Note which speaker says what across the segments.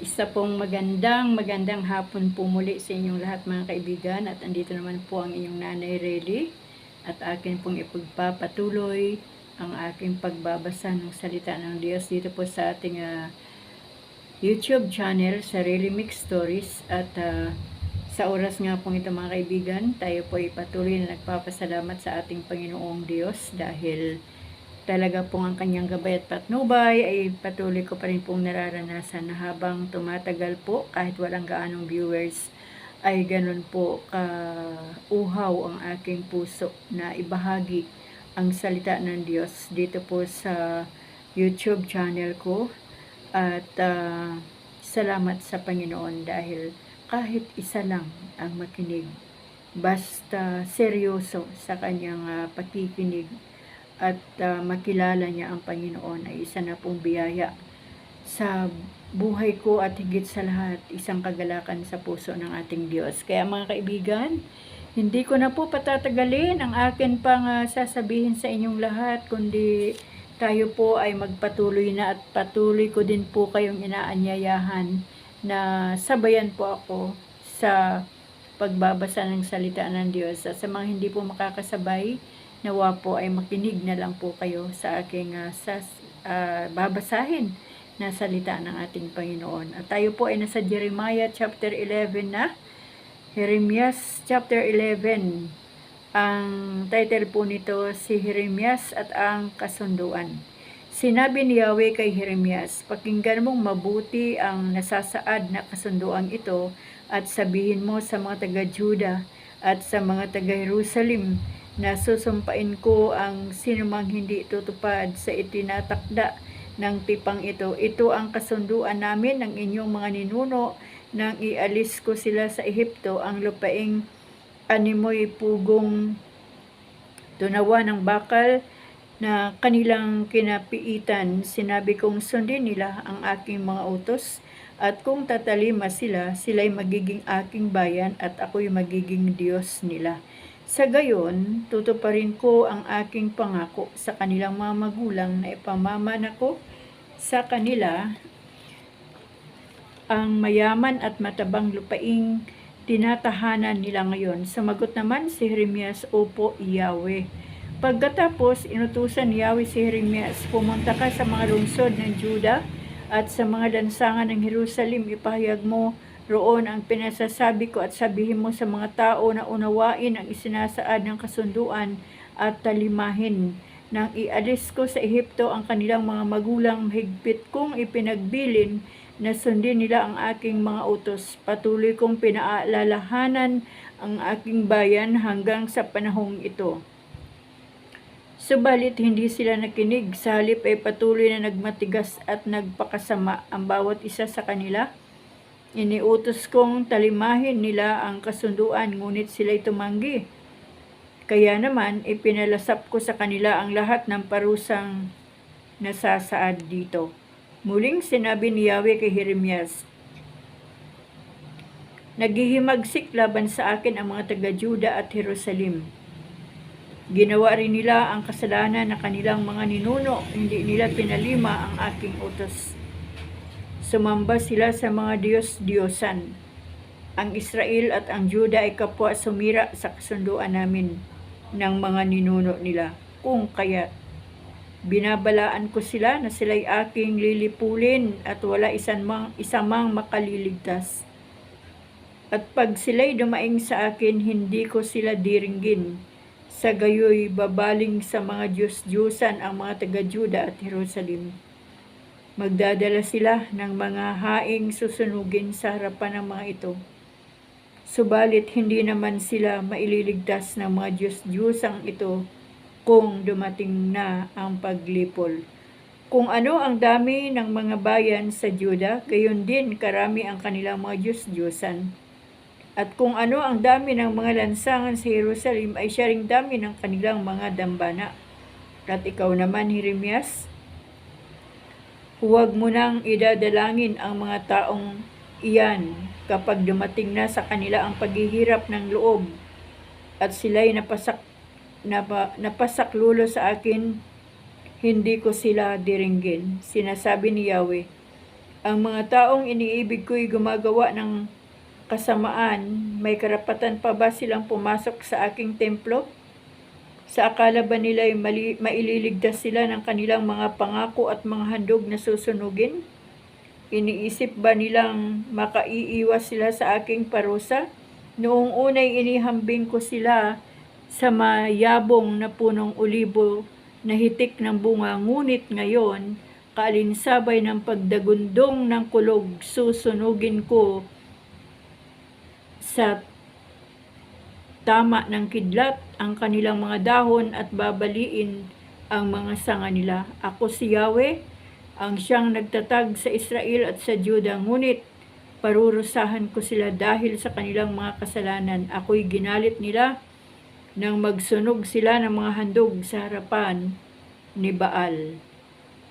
Speaker 1: Isa pong magandang magandang hapon po muli sa inyong lahat mga kaibigan. At andito naman po ang inyong nanay Relly at akin pong ipagpapatuloy ang aking pagbabasa ng salita ng Diyos dito po sa ating ah, YouTube channel sa Really Mix Stories. At ah, sa oras nga pong ito mga kaibigan tayo po ay patuloy na nagpapasalamat sa ating Panginoong Diyos dahil talaga pong ang kanyang gabay at patnubay ay patuloy ko pa rin pong nararanasan na habang tumatagal po kahit walang gaanong viewers ay ganun po ka uhaw ang aking puso na ibahagi ang salita ng Diyos dito po sa YouTube channel ko. At ah, salamat sa Panginoon dahil kahit isa lang ang makinig basta seryoso sa kanyang ah, pakikinig at ah, makilala niya ang Panginoon ay isa na pong biyaya sa buhay ko at higit sa lahat isang kagalakan sa puso ng ating Diyos. Kaya mga kaibigan, hindi ko na po patatagalin ang akin pang ah, sasabihin sa inyong lahat kundi tayo po ay magpatuloy na at patuloy ko din po kayong inaanyayahan na sabayan po ako sa pagbabasa ng salita ng Diyos. At sa mga hindi po makakasabay, nawa po ay makinig na lang po kayo sa aking ah, sas, ah, babasahin na salita ng ating Panginoon. At tayo po ay nasa Jeremiah chapter 11 na. Jeremias chapter 11. Ang title po nito si Jeremias at ang kasunduan. Sinabi ni Yahweh kay Jeremias, pakinggan mong mabuti ang nasasaad na kasunduan ito at sabihin mo sa mga taga-Juda at sa mga taga-Jerusalem na susumpain ko ang sinumang hindi tutupad sa itinatakda ng tipang ito. Ito ang kasunduan namin ng inyong mga ninuno nang ialis ko sila sa Ehipto ang lupaing animoy pugong tunawa ng bakal na kanilang kinapiitan. Sinabi kong sundin nila ang aking mga utos at kung tatalima sila, sila'y magiging aking bayan at ako'y magiging Diyos nila. Sa gayon, tutuparin ko ang aking pangako sa kanilang mga magulang na ipamamana ko sa kanila ang mayaman at matabang lupaing tinatahanan nila ngayon. Sumagot naman si Jeremias, Opo, Yahweh. Pagkatapos, inutusan ni Yahweh si Jeremias, pumunta ka sa mga lungsod ng Juda at sa mga lansangan ng Jerusalem, ipahayag mo roon ang pinasasabi ko at sabihin mo sa mga tao na unawain ang isinasaad ng kasunduan at talimahin. Nang ialis ko sa Ehipto ang kanilang mga magulang higpit kong ipinagbilin na sundin nila ang aking mga utos. Patuloy kong pinaalalahanan ang aking bayan hanggang sa panahong ito. Subalit hindi sila nakinig, sa halip ay patuloy na nagmatigas at nagpakasama ang bawat isa sa kanila. Iniutos kong talimahin nila ang kasunduan ngunit sila'y tumanggi. Kaya naman ipinalasap ko sa kanila ang lahat ng parusang nasasaad dito. Muling sinabi ni Yahweh kay Jeremias, Naghihimagsik laban sa akin ang mga taga-Juda at Jerusalem. Ginawa rin nila ang kasalanan na kanilang mga ninuno, hindi nila pinalima ang aking utos. Sumamba sila sa mga Diyos-Diyosan. Ang Israel at ang Juda ay kapwa sumira sa kasunduan namin ng mga ninuno nila. Kung kaya binabalaan ko sila na sila'y aking lilipulin at wala isan mang, isa mang makaliligtas. At pag sila'y dumaing sa akin, hindi ko sila diringgin. Sa gayoy babaling sa mga Diyos-Diyosan ang mga taga-Juda at Jerusalem. Magdadala sila ng mga haing susunugin sa harapan ng mga ito. Subalit hindi naman sila maililigtas ng mga Diyos-Diyosang ito kung dumating na ang paglipol. Kung ano ang dami ng mga bayan sa Juda, gayon din karami ang kanilang mga Diyos-Diyosan. At kung ano ang dami ng mga lansangan sa Jerusalem ay siya ring dami ng kanilang mga dambana. At ikaw naman, Jeremias, huwag mo nang idadalangin ang mga taong iyan kapag dumating na sa kanila ang paghihirap ng loob at sila'y napasak, napa, napasaklulo sa akin, hindi ko sila diringgin. Sinasabi ni Yahweh, Ang mga taong iniibig ko'y gumagawa ng kasamaan, may karapatan pa ba silang pumasok sa aking templo? Sa akala ba nila'y mali, maililigtas sila ng kanilang mga pangako at mga handog na susunugin? Iniisip ba nilang makaiiwas sila sa aking parusa? Noong unay inihambing ko sila sa mayabong na punong olibo na hitik ng bunga, ngunit ngayon, kaalinsabay ng pagdagundong ng kulog, susunugin ko sa tama ng kidlat ang kanilang mga dahon at babaliin ang mga sanga nila. Ako si Yahweh, ang siyang nagtatag sa Israel at sa Juda, ngunit parurusahan ko sila dahil sa kanilang mga kasalanan. Ako'y ginalit nila nang magsunog sila ng mga handog sa harapan ni Baal.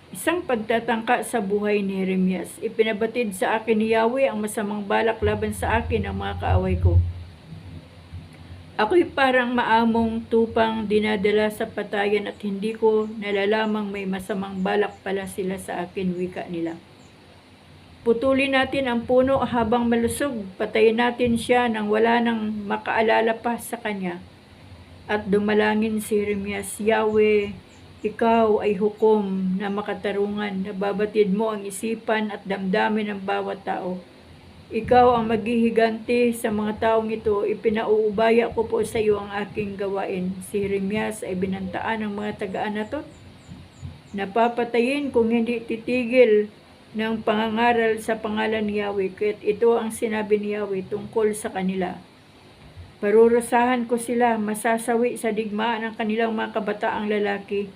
Speaker 1: Isang pagtatangka sa buhay ni Jeremias. Ipinabatid sa akin ni Yahweh ang masamang balak laban sa akin ng mga kaaway ko. Ako'y parang maamong tupang dinadala sa patayan at hindi ko nalalamang may masamang balak pala sila sa akin, wika nila. Putulin natin ang puno habang malusog, patayin natin siya nang wala nang makaalala pa sa kanya. At dumalangin si Jeremias, Yahweh, ikaw ay hukom na makatarungan, nababatid mo ang isipan at damdamin ng bawat tao. Ikaw ang maghihiganti sa mga taong ito, ipinauubaya ko po sa iyo ang aking gawain. Si Jeremias ay binantaan ng mga taga-anatot. Napapatayin kung hindi titigil ng pangangaral sa pangalan ni Yahweh, kaya't ito ang sinabi ni Yahweh tungkol sa kanila. Parurusahan ko sila, masasawi sa digmaan ng kanilang mga kabataang lalaki,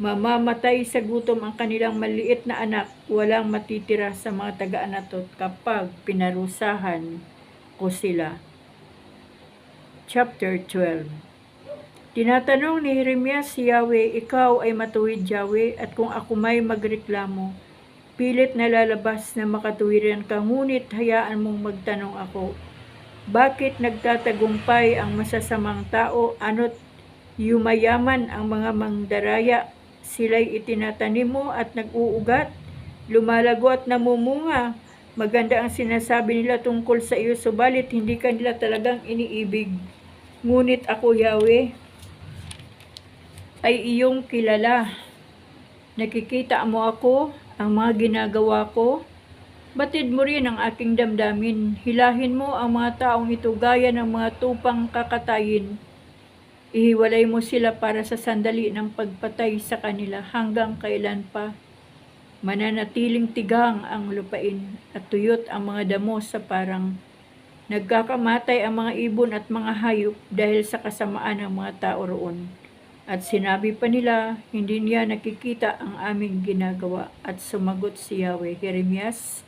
Speaker 1: Mamamatay sa gutom ang kanilang maliit na anak, walang matitira sa mga taga-anatot kapag pinarusahan ko sila. Chapter 12 Tinatanong ni Jeremias si Yahweh, Ikaw ay matuwid Yahweh, at kung ako may magreklamo, pilit na lalabas na makatuwiran ka, ngunit hayaan mong magtanong ako. Bakit nagtatagumpay ang masasamang tao, ano't yumayaman ang mga mangdaraya sila'y itinatanim mo at nag-uugat, lumalago at namumunga. Maganda ang sinasabi nila tungkol sa iyo, subalit hindi ka nila talagang iniibig. Ngunit ako, Yahweh, ay iyong kilala. Nakikita mo ako, ang mga ginagawa ko. Batid mo rin ang aking damdamin. Hilahin mo ang mga taong ito gaya ng mga tupang kakatayin Ihiwalay mo sila para sa sandali ng pagpatay sa kanila hanggang kailan pa. Mananatiling tigang ang lupain at tuyot ang mga damo sa parang nagkakamatay ang mga ibon at mga hayop dahil sa kasamaan ng mga tao roon. At sinabi pa nila, hindi niya nakikita ang aming ginagawa. At sumagot si Yahweh, Jeremias,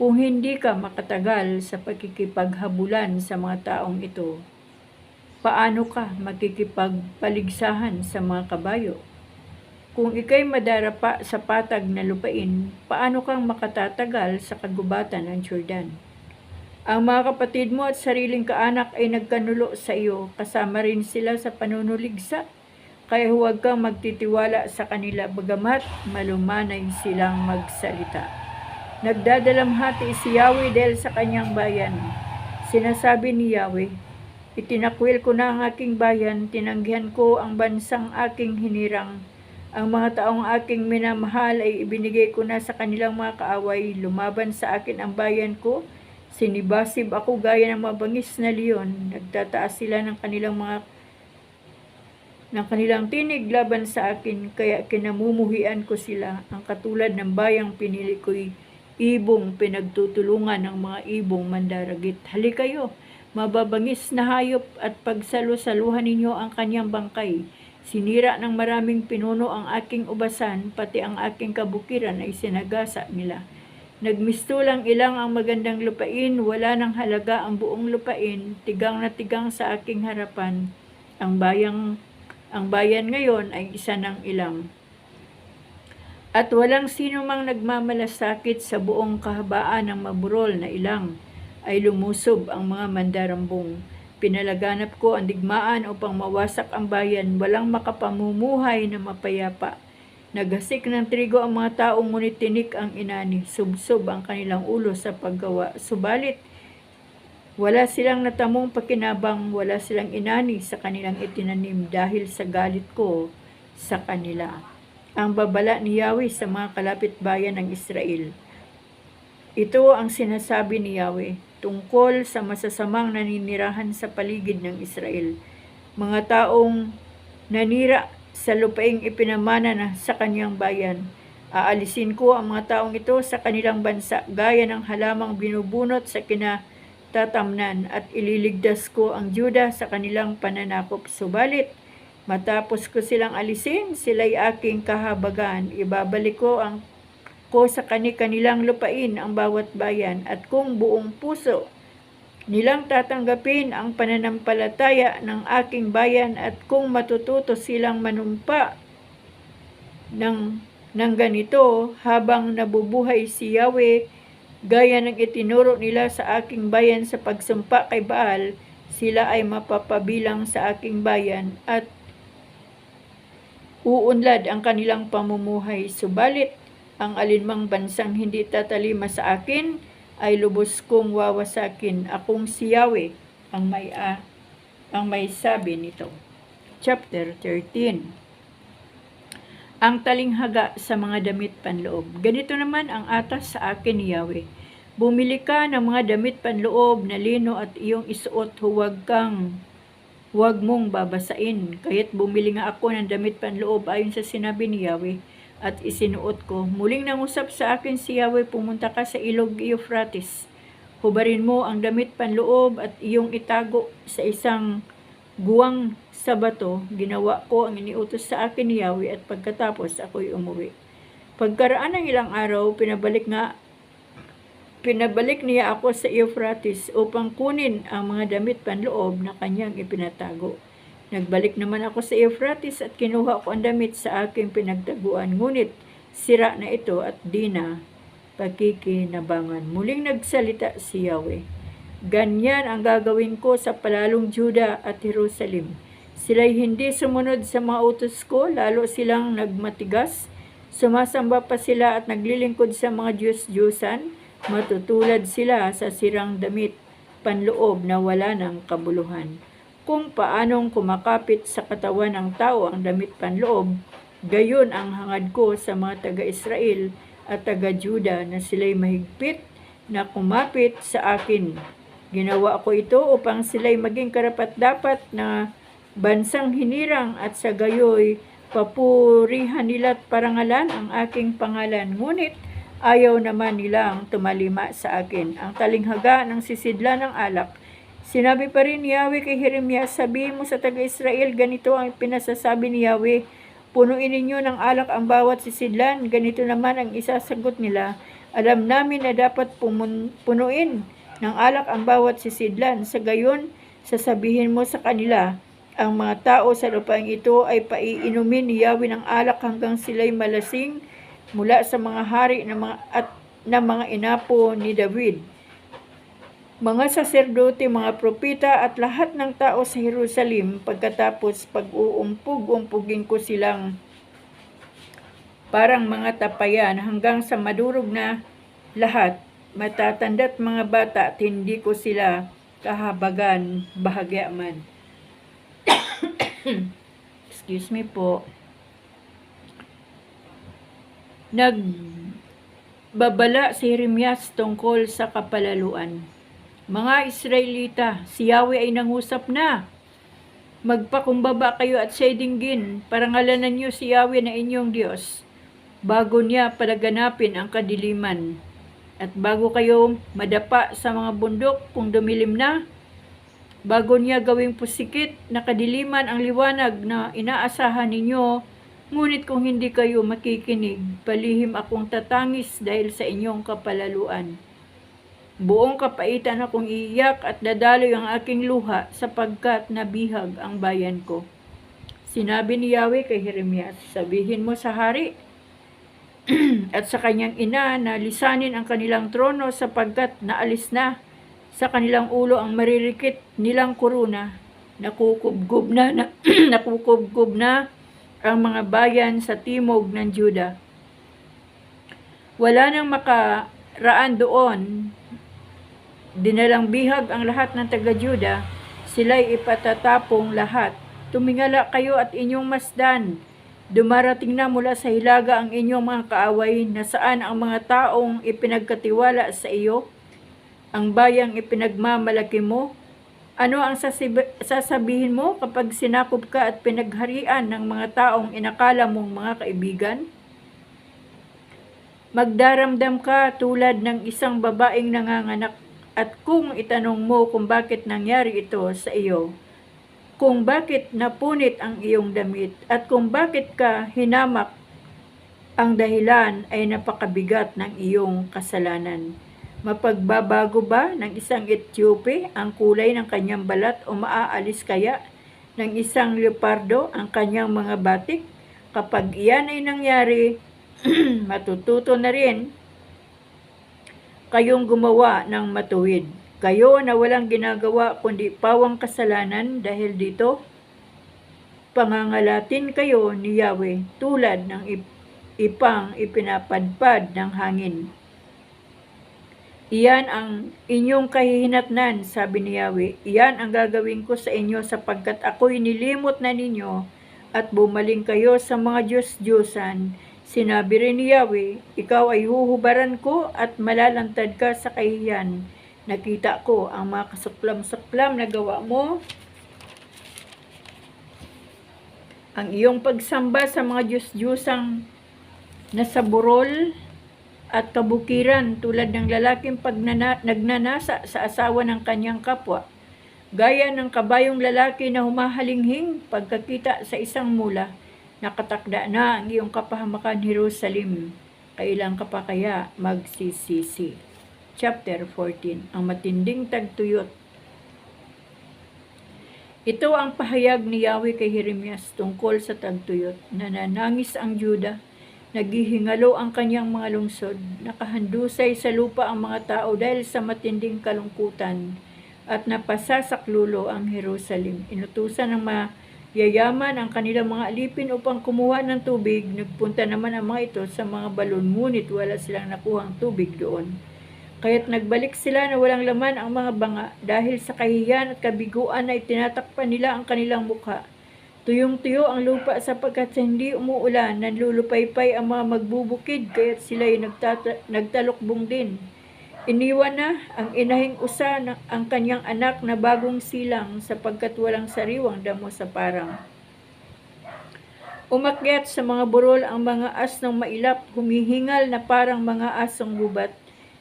Speaker 1: kung hindi ka makatagal sa pagkikipaghabulan sa mga taong ito, paano ka makikipagpaligsahan sa mga kabayo? Kung ikay madarapa sa patag na lupain, paano kang makatatagal sa kagubatan ng Jordan? Ang mga kapatid mo at sariling kaanak ay nagkanulo sa iyo, kasama rin sila sa panunuligsa. Kaya huwag kang magtitiwala sa kanila bagamat malumanay silang magsalita. Nagdadalamhati si Yahweh dahil sa kanyang bayan. Sinasabi ni Yahweh, Itinakwil ko na ang aking bayan, tinanggihan ko ang bansang aking hinirang. Ang mga taong aking minamahal ay ibinigay ko na sa kanilang mga kaaway. Lumaban sa akin ang bayan ko. Sinibasib ako gaya ng mabangis na leon. Nagtataas sila ng kanilang mga ng kanilang tinig laban sa akin, kaya kinamumuhian ko sila. Ang katulad ng bayang pinili ko'y ibong pinagtutulungan ng mga ibong mandaragit. Halikayo, mababangis na hayop at pagsalo-saluhan ninyo ang kanyang bangkay. Sinira ng maraming pinuno ang aking ubasan, pati ang aking kabukiran ay sinagasa nila. Nagmisto lang ilang ang magandang lupain, wala nang halaga ang buong lupain, tigang na tigang sa aking harapan. Ang bayang ang bayan ngayon ay isa ng ilang. At walang sino mang nagmamalasakit sa buong kahabaan ng maburol na ilang ay lumusob ang mga mandarambong. Pinalaganap ko ang digmaan upang mawasak ang bayan, walang makapamumuhay na mapayapa. Nagasik ng trigo ang mga tao, ngunit tinik ang inani. Subsob ang kanilang ulo sa paggawa. Subalit, wala silang natamong pakinabang, wala silang inani sa kanilang itinanim dahil sa galit ko sa kanila. Ang babala ni Yahweh sa mga kalapit bayan ng Israel. Ito ang sinasabi ni Yahweh tungkol sa masasamang naninirahan sa paligid ng Israel. Mga taong nanira sa lupaing ipinamana na sa kanyang bayan. Aalisin ko ang mga taong ito sa kanilang bansa gaya ng halamang binubunot sa kinatatamnan at ililigdas ko ang Juda sa kanilang pananakop. Subalit, matapos ko silang alisin, sila'y aking kahabagan. Ibabalik ko ang ko sa kani-kanilang lupain ang bawat bayan at kung buong puso nilang tatanggapin ang pananampalataya ng aking bayan at kung matututo silang manumpa ng, ng ganito habang nabubuhay si Yahweh gaya ng itinuro nila sa aking bayan sa pagsumpa kay Baal, sila ay mapapabilang sa aking bayan at uunlad ang kanilang pamumuhay. Subalit, ang alinmang bansang hindi tatalima sa akin ay lubos kong wawasakin. Akong si Yahweh ang may, ah, ang may sabi nito. Chapter 13 Ang talinghaga sa mga damit panloob. Ganito naman ang atas sa akin ni Yahweh. Bumili ka ng mga damit panloob na lino at iyong isuot, huwag kang huwag mong babasain. Kaya't bumili nga ako ng damit panloob ayon sa sinabi ni Yahweh at isinuot ko. Muling nangusap sa akin si Yahweh, pumunta ka sa ilog Euphrates. Hubarin mo ang damit panloob at iyong itago sa isang guwang sa bato. Ginawa ko ang iniutos sa akin ni Yahweh at pagkatapos ako'y umuwi. Pagkaraan ng ilang araw, pinabalik nga Pinabalik niya ako sa Euphrates upang kunin ang mga damit panloob na kanyang ipinatago. Nagbalik naman ako sa Euphrates at kinuha ko ang damit sa aking pinagtaguan. Ngunit sira na ito at di na pakikinabangan. Muling nagsalita si Yahweh. Ganyan ang gagawin ko sa palalong Juda at Jerusalem. Sila'y hindi sumunod sa mga utos ko, lalo silang nagmatigas. Sumasamba pa sila at naglilingkod sa mga Diyos-Diyosan. Matutulad sila sa sirang damit panloob na wala ng kabuluhan kung paanong kumakapit sa katawan ng tao ang damit panloob, gayon ang hangad ko sa mga taga-Israel at taga-Juda na sila'y mahigpit na kumapit sa akin. Ginawa ko ito upang sila'y maging karapat-dapat na bansang hinirang at sa gayoy papurihan nila at parangalan ang aking pangalan. Ngunit ayaw naman nilang tumalima sa akin. Ang talinghaga ng sisidla ng alak Sinabi pa rin ni Yahweh kay Jeremias, sabihin mo sa taga-Israel, ganito ang pinasasabi ni Yahweh, punuin ninyo ng alak ang bawat sisidlan, ganito naman ang isasagot nila. Alam namin na dapat punuin ng alak ang bawat sisidlan. Sa gayon, sasabihin mo sa kanila, ang mga tao sa lupain ito ay paiinumin ni Yahweh ng alak hanggang sila'y malasing mula sa mga hari na mga, at na mga inapo ni David mga saserdote, mga propita at lahat ng tao sa Jerusalem pagkatapos pag-uumpog-umpugin ko silang parang mga tapayan hanggang sa madurog na lahat, matatanda't mga bata at hindi ko sila kahabagan bahagya man. Excuse me po. Nagbabala si Jeremias tungkol sa kapalaluan. Mga Israelita, si Yahweh ay nangusap na. Magpakumbaba kayo at siya'y dinggin, parangalanan niyo si Yahweh na inyong Diyos, bago niya palaganapin ang kadiliman. At bago kayo madapa sa mga bundok kung dumilim na, bago niya gawing pusikit na kadiliman ang liwanag na inaasahan ninyo, ngunit kung hindi kayo makikinig, palihim akong tatangis dahil sa inyong kapalaluan. Buong kapaitan akong iiyak at dadaloy ang aking luha sapagkat nabihag ang bayan ko. Sinabi ni Yahweh kay Jeremias, sabihin mo sa hari at sa kanyang ina na lisanin ang kanilang trono sapagkat naalis na sa kanilang ulo ang maririkit nilang kuruna. Nakukubgob na, na nakukubgob na ang mga bayan sa timog ng Juda. Wala nang makaraan doon. Dinalang bihag ang lahat ng taga-Juda, sila'y ipatatapong lahat. Tumingala kayo at inyong masdan. Dumarating na mula sa hilaga ang inyong mga kaaway na saan ang mga taong ipinagkatiwala sa iyo, ang bayang ipinagmamalaki mo. Ano ang sasabihin mo kapag sinakop ka at pinagharian ng mga taong inakala mong mga kaibigan? Magdaramdam ka tulad ng isang babaeng nanganganak at kung itanong mo kung bakit nangyari ito sa iyo, kung bakit napunit ang iyong damit at kung bakit ka hinamak, ang dahilan ay napakabigat ng iyong kasalanan. Mapagbabago ba ng isang Etiope ang kulay ng kanyang balat o maaalis kaya ng isang leopardo ang kanyang mga batik? Kapag iyan ay nangyari, matututo na rin kayong gumawa ng matuwid. Kayo na walang ginagawa kundi pawang kasalanan dahil dito, pangangalatin kayo ni Yahweh tulad ng ip- ipang ipinapadpad ng hangin. Iyan ang inyong kahihinatnan, sabi ni Yahweh. Iyan ang gagawin ko sa inyo sapagkat ako'y nilimot na ninyo at bumaling kayo sa mga Diyos-Diyosan. Sinabi rin ni Yahweh, ikaw ay huhubaran ko at malalantad ka sa kahiyan. Nakita ko ang mga kasuklam-suklam na gawa mo, ang iyong pagsamba sa mga Diyos-Diyosang nasa burol at kabukiran tulad ng lalaking pagnana, nagnanasa sa asawa ng kanyang kapwa. Gaya ng kabayong lalaki na humahalinghing pagkakita sa isang mula, nakatakda na ang iyong kapahamakan Jerusalem. Kailan ka pa kaya magsisisi? Chapter 14 Ang matinding tagtuyot Ito ang pahayag ni Yahweh kay Jeremias tungkol sa tagtuyot. Nananangis ang Juda Naghihingalo ang kanyang mga lungsod, nakahandusay sa lupa ang mga tao dahil sa matinding kalungkutan at napasasaklulo ang Jerusalem. Inutusan ng mayayaman ang kanilang mga alipin upang kumuha ng tubig. Nagpunta naman ang mga ito sa mga balon, ngunit wala silang nakuhang tubig doon. Kaya't nagbalik sila na walang laman ang mga banga dahil sa kahiyan at kabiguan na itinatakpan nila ang kanilang mukha. Tuyong-tuyo ang lupa sapagkat sa hindi umuulan, nanlulupaypay ang mga magbubukid, kaya't sila'y nagtalukbong din. Iniwan na ang inahing usa ng ang kanyang anak na bagong silang sapagkat walang sariwang damo sa parang. Umakyat sa mga burol ang mga as ng mailap, humihingal na parang mga asong gubat.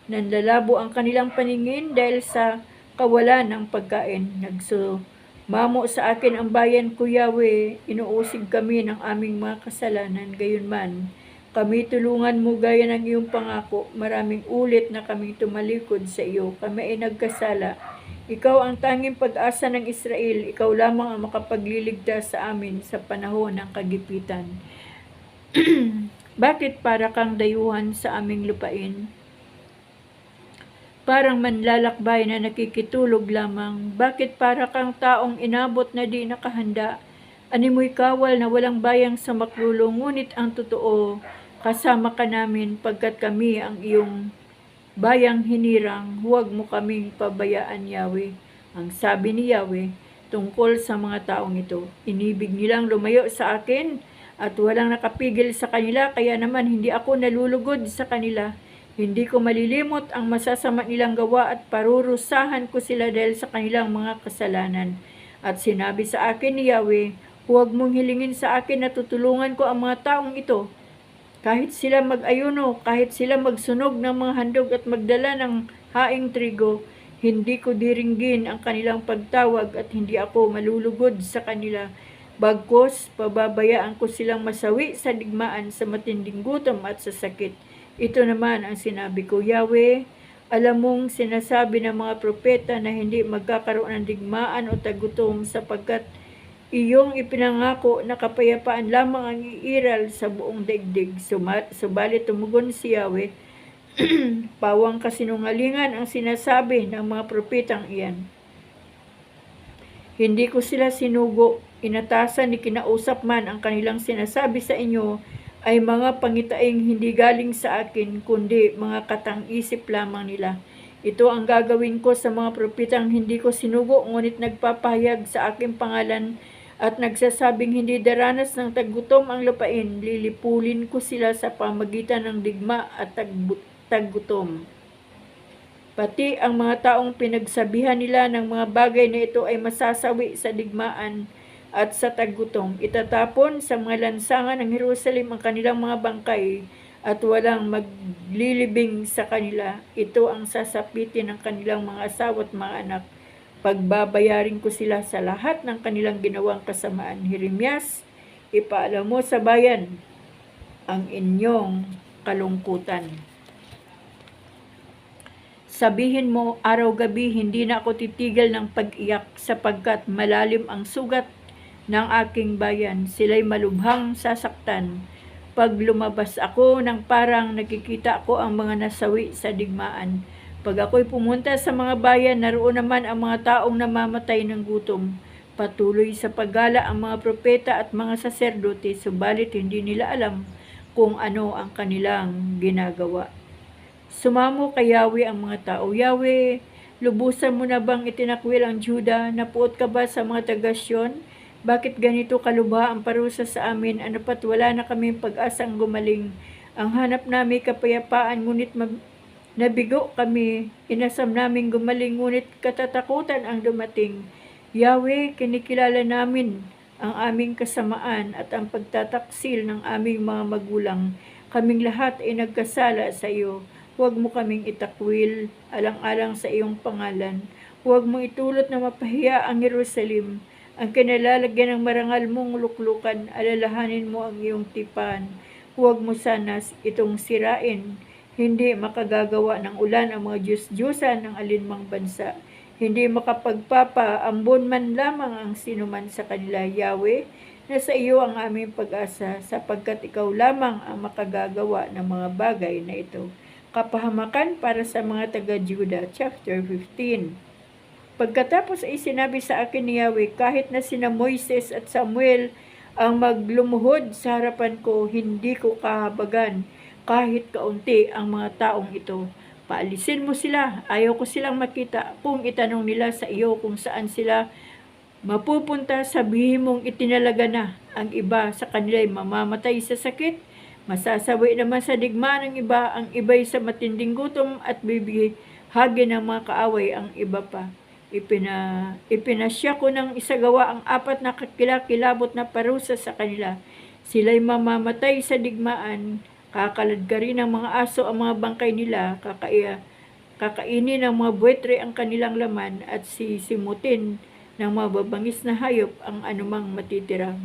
Speaker 1: Nanlalabo ang kanilang paningin dahil sa kawalan ng pagkain. Nagso Mamo sa akin ang bayan ko, Yahweh, inuusig kami ng aming mga kasalanan, gayon man. Kami tulungan mo gaya ng iyong pangako, maraming ulit na kami tumalikod sa iyo, kami ay nagkasala. Ikaw ang tanging pag-asa ng Israel, ikaw lamang ang makapagliligtas sa amin sa panahon ng kagipitan. Bakit para kang dayuhan sa aming lupain? Parang manlalakbay na nakikitulog lamang. Bakit para kang taong inabot na di nakahanda? Animoy kawal na walang bayang sa maklulo, ngunit ang totoo, kasama ka namin pagkat kami ang iyong bayang hinirang, huwag mo kaming pabayaan, Yahweh. Ang sabi ni Yahweh tungkol sa mga taong ito, inibig nilang lumayo sa akin at walang nakapigil sa kanila, kaya naman hindi ako nalulugod sa kanila. Hindi ko malilimot ang masasama nilang gawa at parurusahan ko sila dahil sa kanilang mga kasalanan. At sinabi sa akin ni Yahweh, huwag mong hilingin sa akin na tutulungan ko ang mga taong ito. Kahit sila mag-ayuno, kahit sila magsunog ng mga handog at magdala ng haing trigo, hindi ko diringgin ang kanilang pagtawag at hindi ako malulugod sa kanila. Bagkos, pababayaan ko silang masawi sa digmaan sa matinding gutom at sa sakit ito naman ang sinabi ko, Yahweh, alam mong sinasabi ng mga propeta na hindi magkakaroon ng digmaan o tagutom sapagkat iyong ipinangako na kapayapaan lamang ang iiral sa buong daigdig. Subalit tumugon si Yahweh, pawang kasinungalingan ang sinasabi ng mga propetang iyan. Hindi ko sila sinugo inatasan ni kinausap man ang kanilang sinasabi sa inyo ay mga pangitaing hindi galing sa akin kundi mga katang-isip lamang nila. Ito ang gagawin ko sa mga propetang hindi ko sinugo ngunit nagpapahayag sa aking pangalan at nagsasabing hindi daranas ng taggutom ang lupain, lilipulin ko sila sa pamagitan ng digma at taggutom. Pati ang mga taong pinagsabihan nila ng mga bagay na ito ay masasawi sa digmaan at sa taggutom. Itatapon sa mga lansangan ng Jerusalem ang kanilang mga bangkay at walang maglilibing sa kanila. Ito ang sasapitin ng kanilang mga asawa at mga anak. Pagbabayarin ko sila sa lahat ng kanilang ginawang kasamaan. Jeremias, ipaalam mo sa bayan ang inyong kalungkutan. Sabihin mo araw-gabi hindi na ako titigil ng pag-iyak sapagkat malalim ang sugat ng aking bayan. Sila'y malubhang sasaktan. Pag lumabas ako ng parang nakikita ko ang mga nasawi sa digmaan. Pag ako'y pumunta sa mga bayan, naroon naman ang mga taong namamatay ng gutom. Patuloy sa paggala ang mga propeta at mga saserdote, subalit hindi nila alam kung ano ang kanilang ginagawa. Sumamo kay Yahweh ang mga tao. Yahweh, lubusan mo na bang itinakwil ang Juda? Napuot ka ba sa mga tagasyon? Bakit ganito kalubha ang parusa sa amin? Ano pat wala na kami pag-asang gumaling? Ang hanap namin kapayapaan, ngunit mag- nabigo kami. Inasam namin gumaling, ngunit katatakutan ang dumating. Yahweh, kinikilala namin ang aming kasamaan at ang pagtataksil ng aming mga magulang. Kaming lahat ay nagkasala sa iyo. Huwag mo kaming itakwil, alang-alang sa iyong pangalan. Huwag mo itulot na mapahiya ang Jerusalem. Ang kinalalagyan ng marangal mong luklukan, alalahanin mo ang iyong tipan. Huwag mo sana itong sirain. Hindi makagagawa ng ulan ang mga Diyos-Diyosan ng alinmang bansa. Hindi makapagpapaambon man lamang ang sinuman sa kanila, Yahweh, na sa iyo ang aming pag-asa, sapagkat ikaw lamang ang makagagawa ng mga bagay na ito. Kapahamakan para sa mga taga-Juda, chapter 15. Pagkatapos ay sinabi sa akin ni Yahweh, kahit na sina Moises at Samuel ang maglumuhod sa harapan ko, hindi ko kahabagan kahit kaunti ang mga taong ito. Paalisin mo sila, ayaw ko silang makita. Kung itanong nila sa iyo kung saan sila mapupunta, sabihin mong itinalaga na ang iba sa kanila'y mamamatay sa sakit. Masasawi naman sa digma ng iba, ang iba'y sa matinding gutom at bibihagi ng mga kaaway ang iba pa. Ipina, ipinasya ko ng isagawa ang apat na kakilakilabot na parusa sa kanila. Sila'y mamamatay sa digmaan, kakalad ka rin ng mga aso ang mga bangkay nila, kakaya, kakainin ng mga buwetre ang kanilang laman at sisimutin ng mga babangis na hayop ang anumang matitira.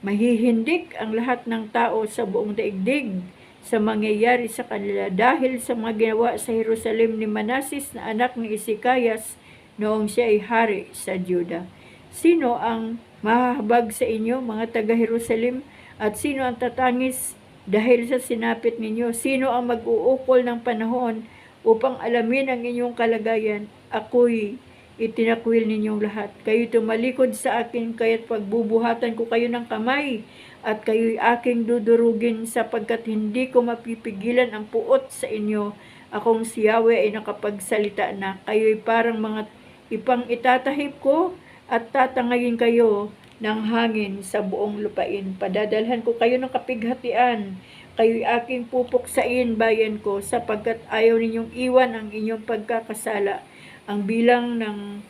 Speaker 1: Mahihindik ang lahat ng tao sa buong daigdig sa mangyayari sa kanila dahil sa mga ginawa sa Jerusalem ni Manasis na anak ni Isikayas noong siya ay hari sa Juda. Sino ang mahahabag sa inyo, mga taga-Jerusalem, at sino ang tatangis dahil sa sinapit ninyo? Sino ang mag-uukol ng panahon upang alamin ang inyong kalagayan? Ako'y itinakwil ninyong lahat. Kayo tumalikod sa akin, kaya't pagbubuhatan ko kayo ng kamay, at kayo'y aking dudurugin sapagkat hindi ko mapipigilan ang puot sa inyo. Akong si Yahweh ay nakapagsalita na kayo'y parang mga ipang itatahip ko at tatangayin kayo ng hangin sa buong lupain. Padadalhan ko kayo ng kapighatian. Kayo'y aking pupuksain bayan ko sapagkat ayaw ninyong iwan ang inyong pagkakasala. Ang bilang ng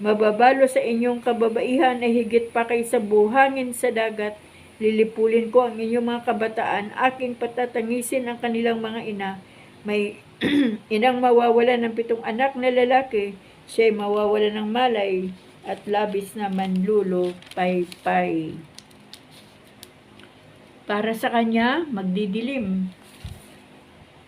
Speaker 1: mababalo sa inyong kababaihan ay higit pa kaysa buhangin sa dagat. Lilipulin ko ang inyong mga kabataan, aking patatangisin ang kanilang mga ina. May inang mawawala ng pitong anak na lalaki, siya'y mawawala ng malay at labis na manlulo pay-pay. Para sa kanya, magdidilim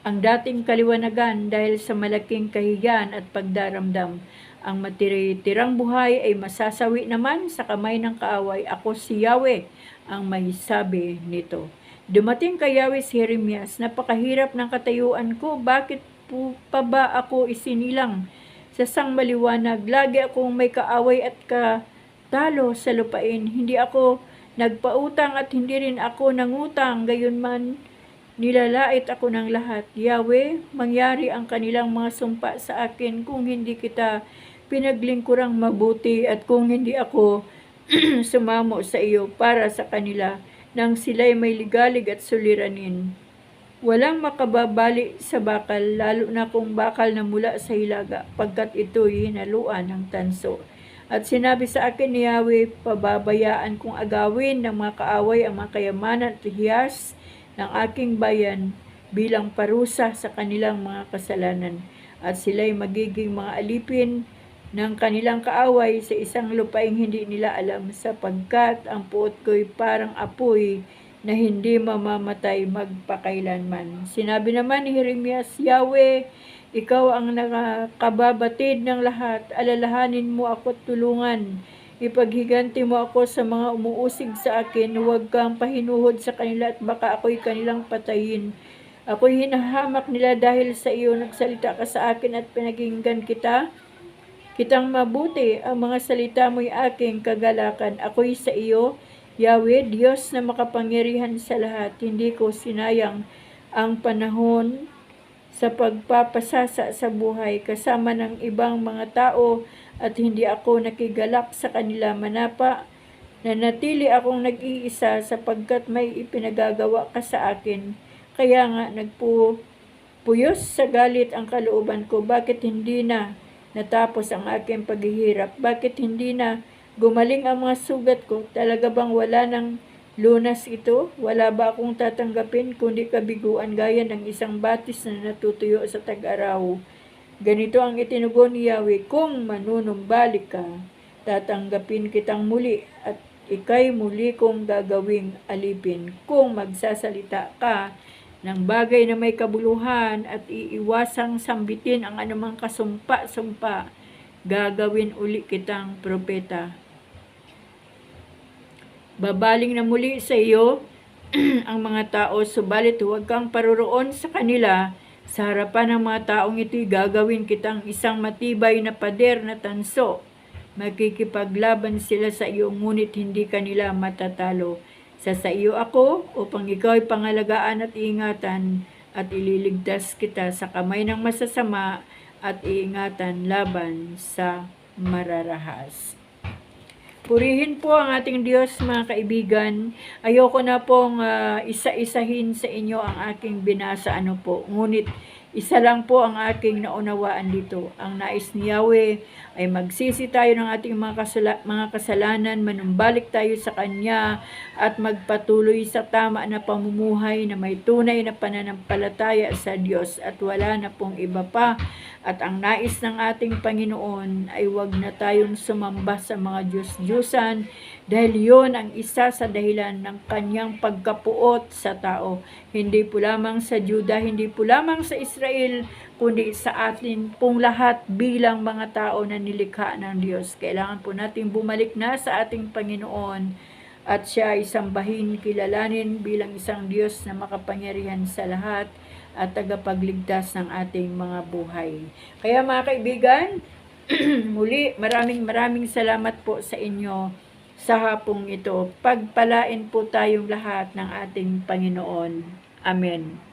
Speaker 1: ang dating kaliwanagan dahil sa malaking kahiyan at pagdaramdam. Ang matiritirang buhay ay masasawi naman sa kamay ng kaaway. Ako si Yahweh ang may sabi nito. Dumating kay Yahweh si Jeremias, napakahirap ng katayuan ko. Bakit po pa ba ako isinilang sa sang maliwanag? Lagi akong may kaaway at ka talo sa lupain. Hindi ako nagpautang at hindi rin ako nangutang. Gayon man, nilalait ako ng lahat. Yahweh, mangyari ang kanilang mga sumpa sa akin kung hindi kita pinaglingkurang mabuti at kung hindi ako sumamo sa iyo para sa kanila nang sila'y may ligalig at suliranin. Walang makababali sa bakal, lalo na kung bakal na mula sa hilaga, pagkat ito'y hinaluan ng tanso. At sinabi sa akin ni Yahweh, pababayaan kong agawin ng mga kaaway ang mga kayamanan at hiyas ng aking bayan bilang parusa sa kanilang mga kasalanan. At sila'y magiging mga alipin ng kanilang kaaway sa isang lupaing hindi nila alam sapagkat ang puot ko'y parang apoy na hindi mamamatay magpakailanman. Sinabi naman ni Jeremias, Yahweh, ikaw ang nakakababatid ng lahat. Alalahanin mo ako at tulungan. Ipaghiganti mo ako sa mga umuusig sa akin. Huwag kang pahinuhod sa kanila at baka ako'y kanilang patayin. Ako'y hinahamak nila dahil sa iyo. Nagsalita ka sa akin at pinaginggan kita. Kitang mabuti ang mga salita mo'y aking kagalakan. Ako'y sa iyo Yahweh, Diyos na makapangyarihan sa lahat, hindi ko sinayang ang panahon sa pagpapasasa sa buhay kasama ng ibang mga tao at hindi ako nakigalak sa kanila manapa na natili akong nag-iisa sapagkat may ipinagagawa ka sa akin. Kaya nga nagpu puyos sa galit ang kalooban ko. Bakit hindi na natapos ang aking paghihirap? Bakit hindi na Gumaling ang mga sugat ko. Talaga bang wala ng lunas ito? Wala ba akong tatanggapin kundi kabiguan gaya ng isang batis na natutuyo sa tag-araw? Ganito ang itinugon ni Yahweh, kung manunumbalik ka, tatanggapin kitang muli at ikay muli kong gagawing alipin. Kung magsasalita ka ng bagay na may kabuluhan at iiwasang sambitin ang anumang kasumpa-sumpa, gagawin uli kitang propeta Babaling na muli sa iyo ang mga tao, subalit huwag kang paroroon sa kanila. Sa harapan ng mga taong ito'y gagawin kitang isang matibay na pader na tanso. Makikipaglaban sila sa iyo, ngunit hindi kanila matatalo. Sa sa iyo ako, upang ikaw pangalagaan at ingatan, at ililigtas kita sa kamay ng masasama at iingatan laban sa mararahas. Purihin po ang ating Diyos mga kaibigan. Ayoko na pong uh, isa-isahin sa inyo ang aking binasa ano po. Ngunit isa lang po ang aking naunawaan dito. Ang nais ni Yahweh ay magsisi tayo ng ating mga, kasala- mga kasalanan, manumbalik tayo sa Kanya at magpatuloy sa tama na pamumuhay na may tunay na pananampalataya sa Diyos at wala na pong iba pa at ang nais ng ating Panginoon ay wag na tayong sumamba sa mga Diyos-Diyusan dahil yon ang isa sa dahilan ng kanyang pagkapuot sa tao. Hindi po lamang sa Juda, hindi po lamang sa Israel, kundi sa atin pong lahat bilang mga tao na nilikha ng Diyos. Kailangan po natin bumalik na sa ating Panginoon at siya ay sambahin, kilalanin bilang isang Diyos na makapangyarihan sa lahat at tagapagligtas ng ating mga buhay. Kaya mga kaibigan, muli maraming maraming salamat po sa inyo sa hapong ito. Pagpalain po tayong lahat ng ating Panginoon. Amen.